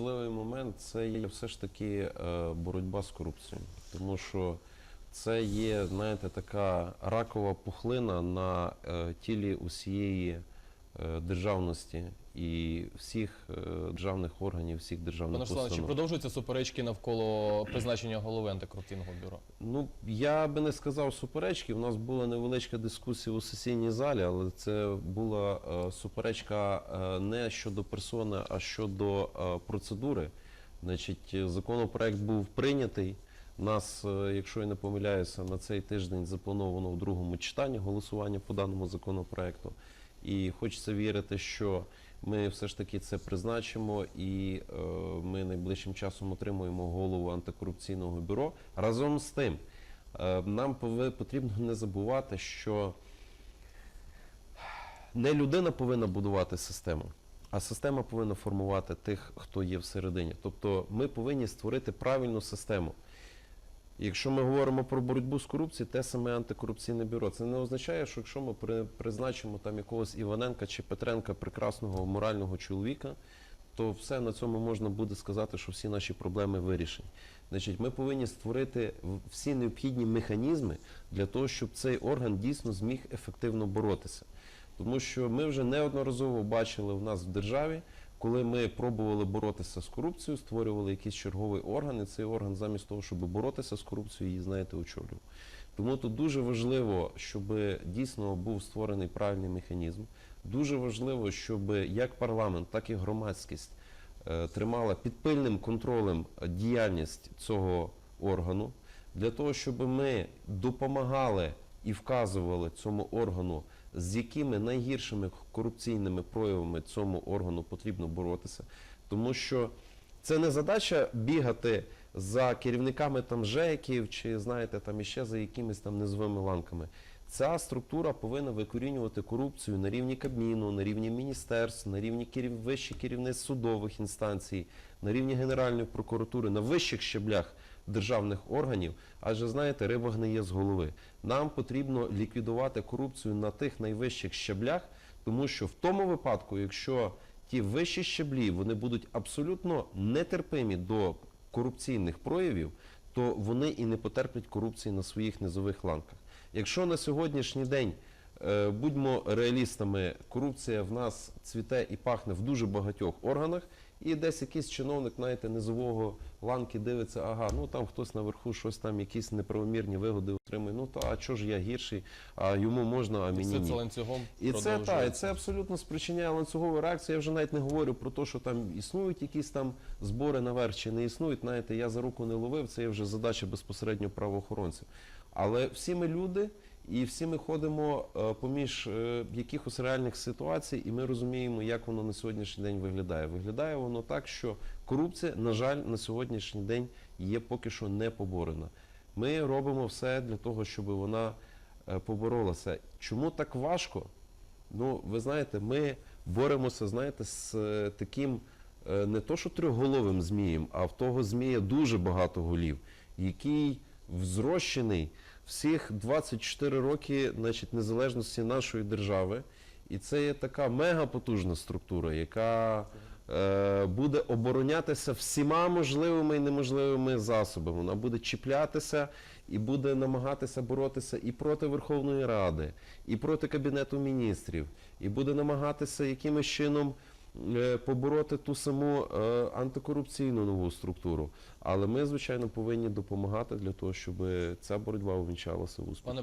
важливий момент це є все ж таки е, боротьба з корупцією, тому що це є, знаєте, така ракова пухлина на е, тілі усієї е, державності і всіх е, державних органів, всіх державних Пане Руслане, чи продовжуються суперечки навколо призначення голови антикорупційного бюро? Ну, я би не сказав суперечки. У нас була невеличка дискусія у сесійній залі, але це була е, суперечка е, не щодо персони, а щодо процедури. Значить, законопроект був прийнятий. Нас, якщо я не помиляюся, на цей тиждень заплановано в другому читанні голосування по даному законопроекту. І хочеться вірити, що ми все ж таки це призначимо, і е, ми найближчим часом отримуємо голову антикорупційного бюро. Разом з тим, е, нам потрібно не забувати, що не людина повинна будувати систему, а система повинна формувати тих, хто є всередині. Тобто ми повинні створити правильну систему. Якщо ми говоримо про боротьбу з корупцією, те саме антикорупційне бюро. Це не означає, що якщо ми призначимо там якогось Іваненка чи Петренка, прекрасного морального чоловіка, то все на цьому можна буде сказати, що всі наші проблеми вирішені. Значить, ми повинні створити всі необхідні механізми для того, щоб цей орган дійсно зміг ефективно боротися. Тому що ми вже неодноразово бачили в нас в державі, коли ми пробували боротися з корупцією, створювали якийсь черговий орган, і цей орган замість того, щоб боротися з корупцією, її, знаєте, очолював. Тому тут дуже важливо, щоб дійсно був створений правильний механізм. Дуже важливо, щоб як парламент, так і громадськість е, тримала під пильним контролем діяльність цього органу, для того, щоб ми допомагали і вказували цьому органу, з якими найгіршими корупційними проявами цьому органу потрібно боротися. Тому що це не задача бігати за керівниками там ЖЕКів чи знаєте там іще за якимись там низовими ланками. Ця структура повинна викорінювати корупцію на рівні Кабміну, на рівні міністерств, на рівні керів... вищих керівництв судових інстанцій, на рівні Генеральної прокуратури, на вищих щеблях державних органів. Адже знаєте, риба гниє з голови. Нам потрібно ліквідувати корупцію на тих найвищих щеблях, тому що в тому випадку, якщо ті вищі щеблі вони будуть абсолютно нетерпимі до корупційних проявів, то вони і не потерплять корупції на своїх низових ланках. Якщо на сьогоднішній день будьмо реалістами, корупція в нас цвіте і пахне в дуже багатьох органах, і десь якийсь чиновник, знаєте, низового ланки дивиться, ага, ну там хтось наверху щось там, якісь неправомірні вигоди отримує. Ну то а чого ж я гірший, а йому можна, а мені ні. це ланцюгом І це та, і це абсолютно спричиняє ланцюгову реакцію. Я вже навіть не говорю про те, що там існують якісь там збори наверх чи не існують. Знаєте, я за руку не ловив, це є вже задача безпосередньо правоохоронців. Але всі ми люди, і всі ми ходимо е, поміж е, якихось реальних ситуацій, і ми розуміємо, як воно на сьогоднішній день виглядає. Виглядає воно так, що корупція, на жаль, на сьогоднішній день є поки що не поборена. Ми робимо все для того, щоб вона е, поборолася. Чому так важко? Ну, ви знаєте, ми боремося, знаєте, з таким не то, що трьохголовим змієм, а в того змія дуже багато голів, який взрощений всіх 24 роки значить, незалежності нашої держави. І це є така мегапотужна структура, яка е, буде оборонятися всіма можливими і неможливими засобами. Вона буде чіплятися і буде намагатися боротися і проти Верховної Ради, і проти Кабінету міністрів, і буде намагатися якимось чином побороти ту саму е, антикорупційну нову структуру. Але ми, звичайно, повинні допомагати для того, щоб ця боротьба увінчалася успіхом.